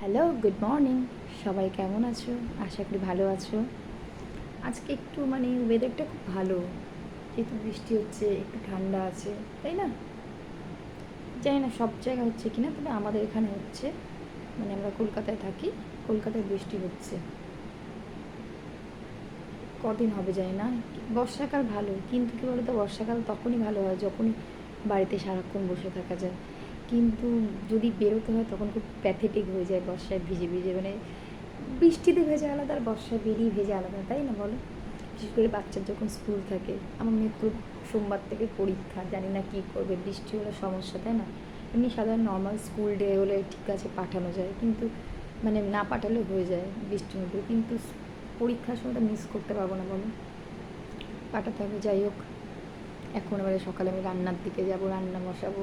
Hello good morning সবাই কেমন আছো? আশা করি ভালো আছো। আজকে একটু মানে ওয়েদারটা খুব ভালো। যেহেতু বৃষ্টি হচ্ছে, একটু ঠান্ডা আছে, তাই না? জানি না সব জায়গা হচ্ছে কি না তবে আমাদের এখানে হচ্ছে। মানে আমরা কলকাতায় থাকি, কলকাতায় বৃষ্টি হচ্ছে। কদিন হবে জানি না। বর্ষাকাল ভালো, কিন্তু কী বলতো, বর্ষাকাল তখনই ভালো হয় যখনই বাড়িতে সারাক্ষণ বসে থাকা যায়। কিন্তু যদি বেরোতে হয় তখন খুব প্যাথেটিক হয়ে যায়, বর্ষায় ভিজে ভিজে মানে বৃষ্টিতে ভেজে আলাদা আর বর্ষায় বেরিয়ে ভেজে আলাদা, তাই না বলো? বিশেষ করে বাচ্চার যখন স্কুল থাকে, আমার মেয়ের তো সোমবার থেকে পরীক্ষা, জানি না কী করবে, বৃষ্টি হলে সমস্যা, তাই না? এমনি সাধারণ নর্মাল স্কুল ডে হলে ঠিক আছে পাঠানো যায়, কিন্তু মানে না পাঠালেও হয়ে যায় বৃষ্টির মধ্যে, কিন্তু পরীক্ষার সময়টা মিস করতে পারব না বলো। পাঠাতে হবে, যাই হোক। এখন এবারে সকালে আমি রান্নার দিকে যাব, রান্না বসাবো।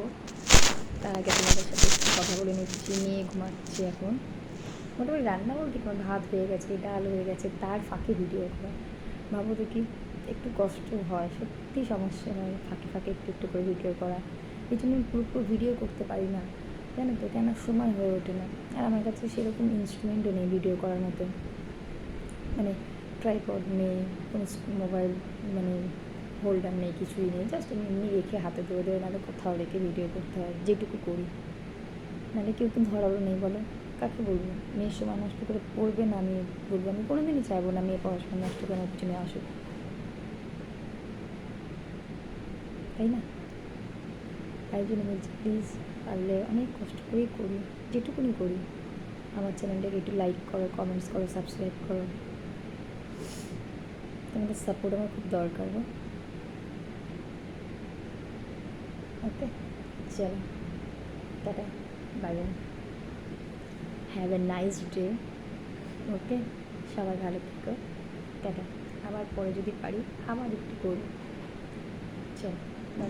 তার আগে তোমাদের সাথে একটু কথা বলে নিচ্ছি নিয়ে ঘুমাচ্ছি এখন। মোটামুটি রান্না বলতে তোমার ভাত হয়ে গেছে, ডাল হয়ে গেছে, তার ফাঁকে ভিডিও করা। ভাবো দেখি, একটু কষ্ট হয়, সত্যি সমস্যা হয়, ফাঁকে ফাঁকে একটু একটু করে ভিডিও করা। এই জন্য পুরোপুরি ভিডিও করতে পারি না, জানো তো, কেন? সময় হয়ে ওঠে না। আর আমার কাছে সেরকম ইনস্ট্রুমেন্টও নেই ভিডিও করার মতো। মানে ট্রাইপড নেই, কোনো মোবাইল মানে হোল্ডার নেই, কিছুই নেই জাস্ট আমি এমনি রেখে হাতে ধরে ধরে নাহলে কোথাও রেখে ভিডিও করতে হয়, যেটুকু করি। নাহলে কেউ তো ধরারও নেই বলো, কাকে বলব? মেয়ের সময় নষ্ট করে পড়বে না আমি বলব, আমি কোনো দিনই চাইব না মেয়ে পড়াশোনা নষ্ট করে আমার পিছনে আসুক। তাই না? তাই জন্য বলছি প্লিজ পারলে অনেক কষ্ট করেই করি, যেটুকুনি করি। আমার চ্যানেলটাকে একটু লাইক করো কমেন্টস করো সাবস্ক্রাইব করো। তোমাদের সাপোর্ট আমার খুব দরকার গো। ওকে চলো tata bye have a nice day okay সবাই ভালো থেকো। টাটা আবার পরে যদি পারি, আবার একটু করব। চলো বাই